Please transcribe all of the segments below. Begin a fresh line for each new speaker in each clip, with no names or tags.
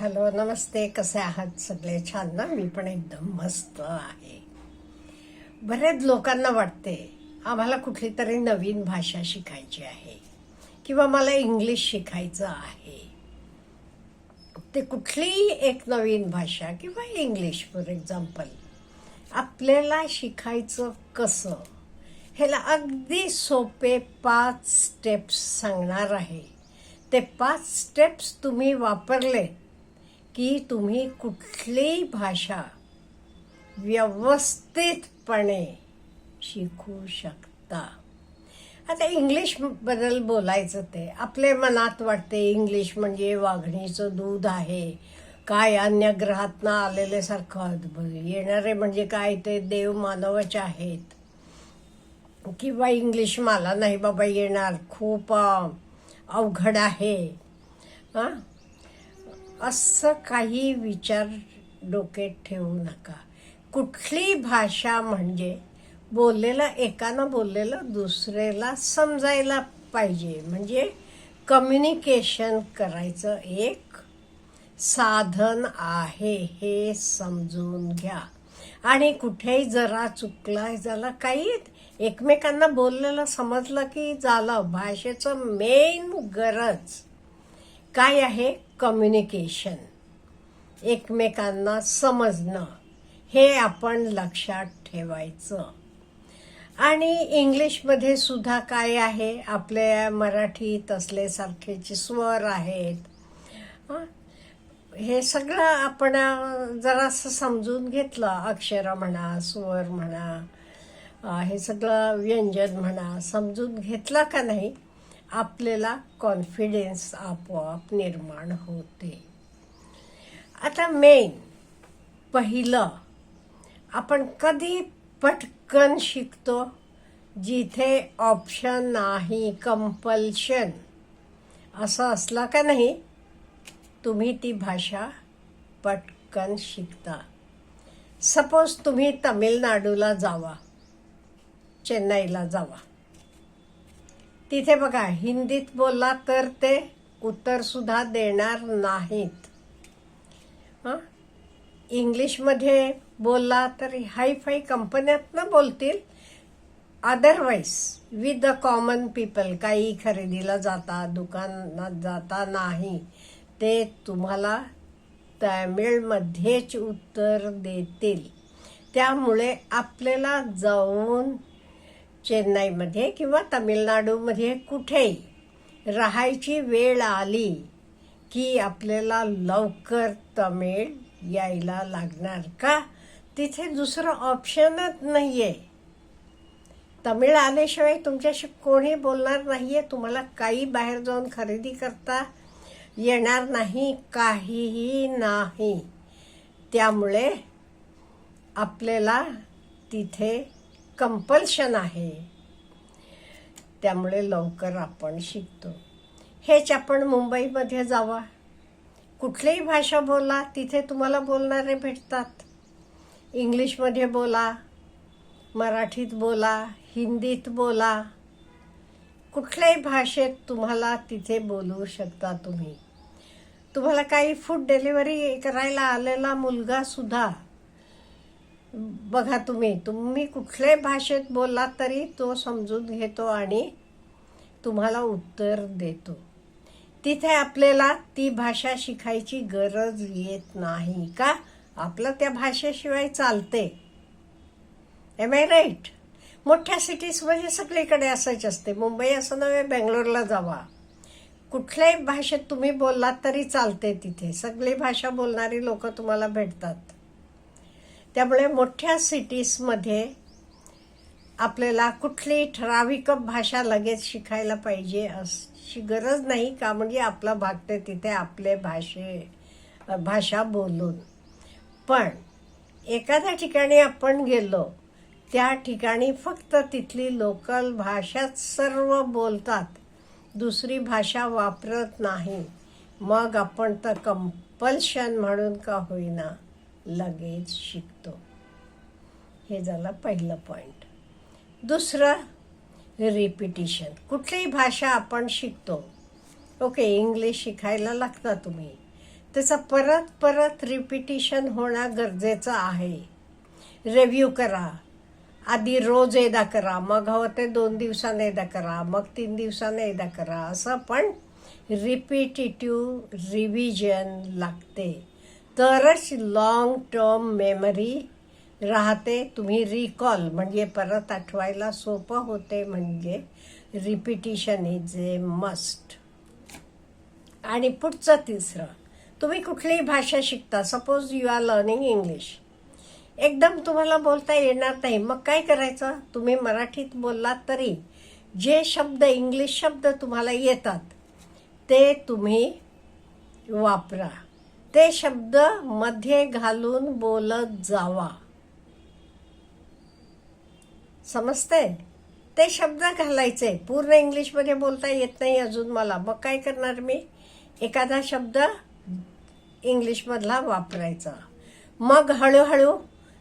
Hello नमस्ते. कसे आहात सगळे? छान ना? मी पण एकदम मस्त आहे. बरेच लोकांना वाटते आम्हाला कुठली तरी नवीन भाषा शिकायची आहे किंवा मला इंग्लिश शिकायचं आहे. ते कुठलीही एक नवीन भाषा किंवा इंग्लिश फॉर एक्झाम्पल आपल्याला शिकायचं कसं? ह्याला अगदी सोपे पाच स्टेप्स सांगणार आहे. ते पाच स्टेप्स तुम्ही वापरले की तुम्ही कुठलीही भाषा व्यवस्थितपणे शिकू शकता. आता इंग्लिशबद्दल बोलायचं ते. आपले मनात वाटते इंग्लिश म्हणजे वाघणीचं दूध आहे. काय अन्य ग्रहातनं आलेल्यासारखं येणारे म्हणजे काय ते देव मानवच आहेत. किंवा इंग्लिश मला नाही बाबा येणार खूप अवघड आहे. हां असं काही विचार डोक्यात ठेवू नका. कुठली भाषा म्हणजे बोललेलं एकानं बोललेलं दुसऱ्याला समजायला पाहिजे. म्हणजे कम्युनिकेशन करायचं एक साधन आहे हे समजून घ्या. आणि कुठेही जरा चुकला झाला काही एकमेकांना बोललेलं समजलं की झालं भाषेचं मेन गरज काय आहे? कम्युनिकेशन एकमेकांना समजणं. हे आपण लक्षात ठेवायचं. आणि इंग्लिशमध्ये सुद्धा काय आहे? आपल्या मराठीत असल्यासारखेचे स्वर आहेत. हे? सगळं आपण जरासं समजून घेतलं. अक्षर म्हणा स्वर म्हणा हे सगळं व्यंजन म्हणा समजून घेतला का नाही? आपल्याला कॉन्फिडन्स आपोआप निर्माण होते. आता मेन पहिलं आपण कधी पटकन शिकतो? जिथे ऑप्शन नाही कंपल्शन असं असलं का नाही? तुम्ही ती भाषा पटकन शिकता. सपोज तुम्ही तमिळनाडूला जावा चेन्नईला जावा. तिथे बघा हिंदीत बोलला तर ते उत्तरसुद्धा देणार नाहीत. हां? इंग्लिशमध्ये बोलला तर हायफाय कंपन्यातनं बोलतील. Otherwise with the common people काही खरेदीला जाता दुकानात जाता नाही. ते तुम्हाला तमिळमध्येच उत्तर देतील. त्यामुळे आपल्याला जाऊन चेन्नईमध्ये किंवा तामिळनाडूमध्ये कुठेही राहायची वेळ आली की आपल्याला लवकर तमिळ यायला लागणार का? तिथे दुसरं ऑप्शनच नाही आहे तमिळ आल्याशिवाय तुमच्याशी कोणी बोलणार नाही आहे तुम्हाला काही बाहेर जाऊन खरेदी करता येणार नाही काहीही नाही. त्यामुळे आपल्याला तिथे कंपल्शन आहे. त्यामुळे लवकर आपण शिकतो. हेच आपण मुंबईमध्ये जावा. कुठलीही भाषा बोला तिथे तुम्हाला बोलणारे भेटतात. इंग्लिशमध्ये बोला मराठीत बोला हिंदीत बोला. कुठल्याही भाषेत तुम्हाला तिथे बोलू शकता तुम्ही. तुम्हाला काही फूड डिलिव्हरी करायला आलेला मुलगासुद्धा बघा तुम्ही तुम्ही कुठल्याही भाषेत बोलला तरी तो समजून घेतो आणि तुम्हाला उत्तर देतो. तिथे आपल्याला ती भाषा शिकायची गरज येत नाही का? आपलं त्या भाषेशिवाय चालते एम आय राईट मोठ्या सिटीजमध्ये म्हणजे सगळीकडे असंच असते. मुंबई असं नव्हे बेंगलोरला जावा. कुठल्याही भाषेत तुम्ही बोललात तरी चालते तिथे. सगळी भाषा बोलणारी लोक तुम्हाला भेटतात. त्यामुळे मोठ्या सिटीजमध्ये आपल्याला कुठली ठराविक भाषा लगेच शिकायला पाहिजे अशी गरज नाही का? म्हणजे आपला भागते तिथे आपले भाषे भाषा बोलून. पण एखाद्या ठिकाणी आपण गेलो त्या ठिकाणी फक्त तिथली लोकल भाषाच सर्व बोलतात. दुसरी भाषा वापरत नाही. मग आपण तर कंपल्शन म्हणून का होईना? लगेच शिकतो. हे झालं पहिलं पॉईंट दुसरं रिपिटिशन कुठलीही भाषा आपण शिकतो. ओके इंग्लिश शिकायला लागता तुम्ही. त्याचं परत परत रिपिटिशन होणं गरजेचं आहे. रिव्ह्यू करा. आधी रोज एकदा करा. मग हवं ते दोन दिवसाने एकदा करा. मग तीन दिवसाने एकदा करा. असं पण रिपिटेटिव्ह रिव्हिजन लागते. तरच लॉंग टर्म मेमरी राहते. तुम्ही रिकॉल म्हणजे परत आठवायला सोपं होते म्हणजे रिपिटिशन इज ए मस्ट आणि पुढचं तिसरं तुम्ही कुठलीही भाषा शिकता. Suppose you are learning English एकदम तुम्हाला बोलता येणार नाही. मग काय करायचं? तुम्ही मराठीत बोललात तरी जे शब्द इंग्लिश शब्द तुम्हाला येतात ते तुम्ही वापरा. ते शब्दमध्ये घालून बोलत जावा. समजते ते शब्द घालायचे पूर्ण इंग्लिशमध्ये बोलता येत नाही अजून मला. मग काय करणार मी? एखादा शब्द इंग्लिशमधला वापरायचा. मग हळूहळू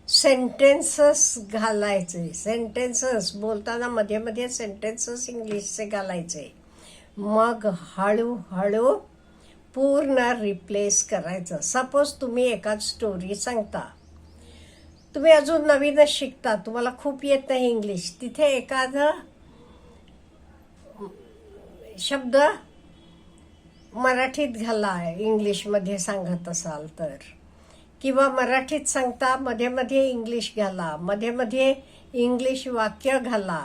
सेंटेन्सेस घालायचे. सेंटेन्सेस बोलताना मध्ये मध्ये सेंटेन्सेस इंग्लिशचे घालायचे. मग हळूहळू पूर्ण रिप्लेस करायचं. सपोज तुम्ही एकाच स्टोरी सांगता. तुम्ही अजून नवीनच शिकता. तुम्हाला खूप येत नाही इंग्लिश तिथे एखादं शब्द मराठीत घाला. इंग्लिशमध्ये सांगत असाल तर. किंवा मराठीत सांगता मध्ये मध्ये इंग्लिश घाला. मध्ये मध्ये इंग्लिश वाक्य घाला.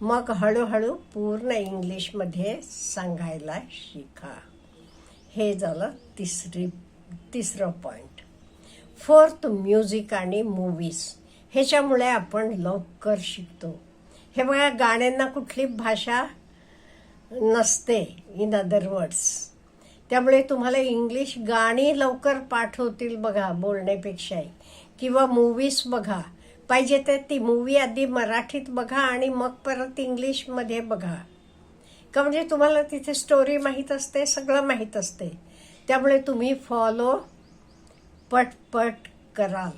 मग हळूहळू पूर्ण इंग्लिशमध्ये सांगायला शिका. हे झालं तिसरी तिसरं पॉईंट फोर्थ म्युझिक आणि मूवीज ह्याच्यामुळे आपण लवकर शिकतो. हे बघा गाण्यांना कुठली भाषा नसते इन अदर वर्ड्स त्यामुळे तुम्हाला इंग्लिश गाणी लवकर पाठ होतील बघा बोलण्यापेक्षाही. किंवा मूवीज बघा. पाहिजे तर ती मूवी आधी मराठीत बघा आणि मग परत इंग्लिशमध्ये बघा. का म्हणजे तुम्हाला तिथे स्टोरी माहीत असते सगळं माहीत असते. त्यामुळे तुम्ही फॉलो पटपट कराल.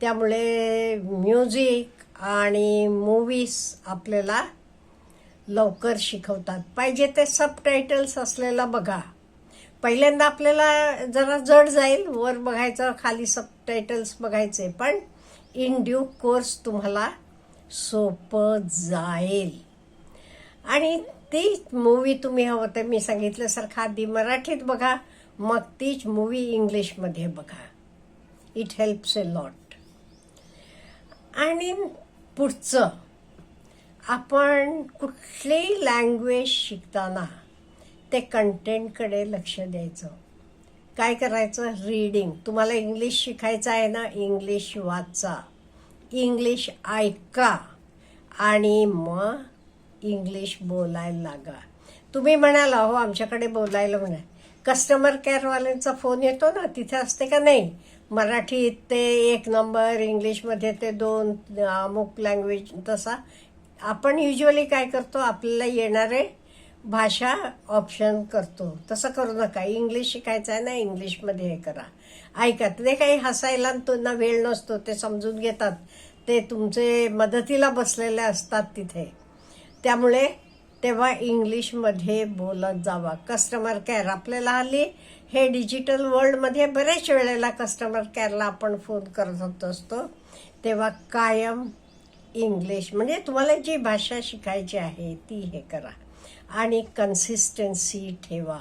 त्यामुळे म्युझिक आणि मूवीज आपल्याला लवकर शिकवतात. पाहिजे ते सबटायटल्स असलेला बघा. पहिल्यांदा आपल्याला जरा जड जाईल वर बघायचं खाली सबटायटल्स बघायचे पण इन ड्यू कोर्स तुम्हाला सोपं जाईल. आणि ती मूवी तुम्ही हवं तर मी सांगितल्यासारखं आधी मराठीत बघा मग तीच मूवी इंग्लिशमध्ये बघा. इट हेल्प्स ए लॉट आणि पुढचं आपण कुठलीही लँग्वेज शिकताना ते कंटेंटकडे लक्ष द्यायचं. काय करायचं? रीडिंग तुम्हाला इंग्लिश शिकायचं आहे ना? इंग्लिश वाचा. इंग्लिश ऐका. आणि मग इंग्लिश बोलायला लागा. तुम्ही म्हणाला हो आमच्याकडे बोलायला म्हणा कस्टमर केअरवाल्यांचा फोन येतो ना तिथे असते का? नाही. मराठीत ते एक नंबर इंग्लिशमध्ये ते दोन अमुक लँग्वेज तसा. आपण युजली काय करतो? आपल्याला येणारे भाषा ऑप्शन करतो. तसं करू नका. इंग्लिश शिकायचं आहे ना इंग्लिशमध्ये हे करा. ऐका ते काही हसायला त्यांना वेळ नसतो ते समजून घेतात. ते तुमचे मदतीला बसलेले असतात तिथे. त्यामुळे तेव्हा इंग्लिशमध्ये बोलत जावा. कस्टमर केअर आपल्याला हल्ली हे डिजिटल वर्ल्डमध्ये बऱ्याच वेळेला कस्टमर केअरला आपण फोन करत होत असतो. तेव्हा कायम इंग्लिश म्हणजे तुम्हाला जी भाषा शिकायची आहे ती हे करा. आणि कन्सिस्टन्सी ठेवा.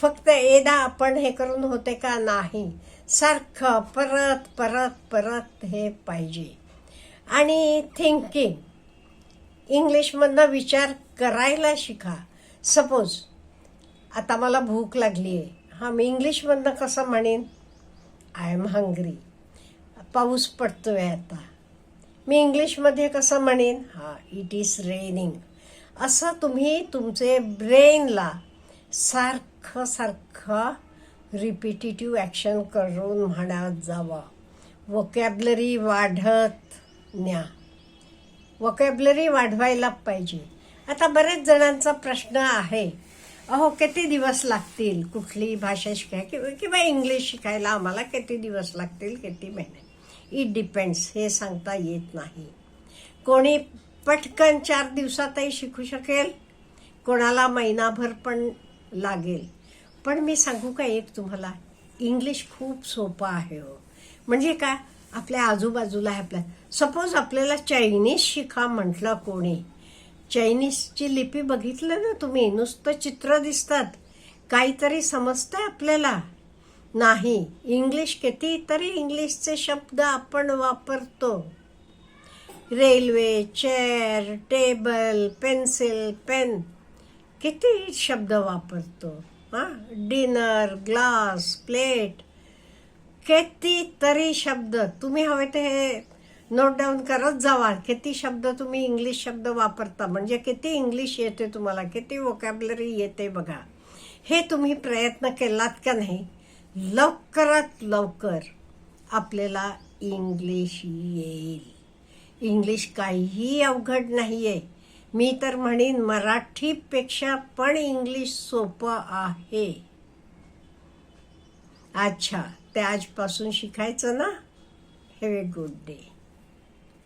फक्त एकदा आपण हे करून होते का नाही? सारखं परत परत परत हे पाहिजे. आणि थिंकिंग इंग्लिशमधनं विचार करायला शिका. सपोज आता मला भूक लागली आहे. हां मी इंग्लिशमधनं कसं म्हणेन? आय एम हंग्री पाऊस पडतोय आता. मी इंग्लिशमध्ये कसं म्हणेन? हां इट इज रेनिंग असं तुम्ही तुमचे ब्रेनला सारखं सारखं रिपिटेटिव्ह ॲक्शन करून म्हणत जावा. वोकॅबलरी वाढत न्या. वॉकॅबलरी वाढवायला पाहिजे. आता बरेच जणांचा प्रश्न आहे अहो किती दिवस लागतील कुठली भाषा शिकाय? किंवा किंवा इंग्लिश शिकायला आम्हाला किती दिवस लागतील किती महिने? इट डिपेंड्स हे सांगता येत नाही. कोणी पटकन चार दिवसातही शिकू शकेल? कोणाला महिनाभर पण लागेल? पण मी सांगू का एक तुम्हाला? इंग्लिश खूप सोपं आहे हो. म्हणजे काय आपल्या आजूबाजूला आहे आपल्या सपोज आपल्याला चायनीज शिका म्हटलं कोणी. चायनीजची लिपी बघितलं ना तुम्ही नुसतं चित्र दिसतात. काहीतरी समजतंय आपल्याला. नाही इंग्लिश कितीतरी इंग्लिशचे शब्द आपण वापरतो. Railway chair table pencil pen किती शब्द वापरतो. हां डिनर ग्लास प्लेट कितीतरी शब्द तुम्ही हवे ते हे नोट डाऊन करत जावा. किती शब्द तुम्ही इंग्लिश शब्द वापरता म्हणजे किती इंग्लिश येते तुम्हाला किती वोकॅबलरी येते बघा. हे तुम्ही प्रयत्न केलात का नाही? लवकरात लवकर आपल्याला इंग्लिश येईल. इंग्लिश काहीही अवघड नाही आहे मी तर म्हणेन मराठीपेक्षा पण इंग्लिश सोपं आहे. अच्छा. ते आजपासून शिकायचं ना? Have a good day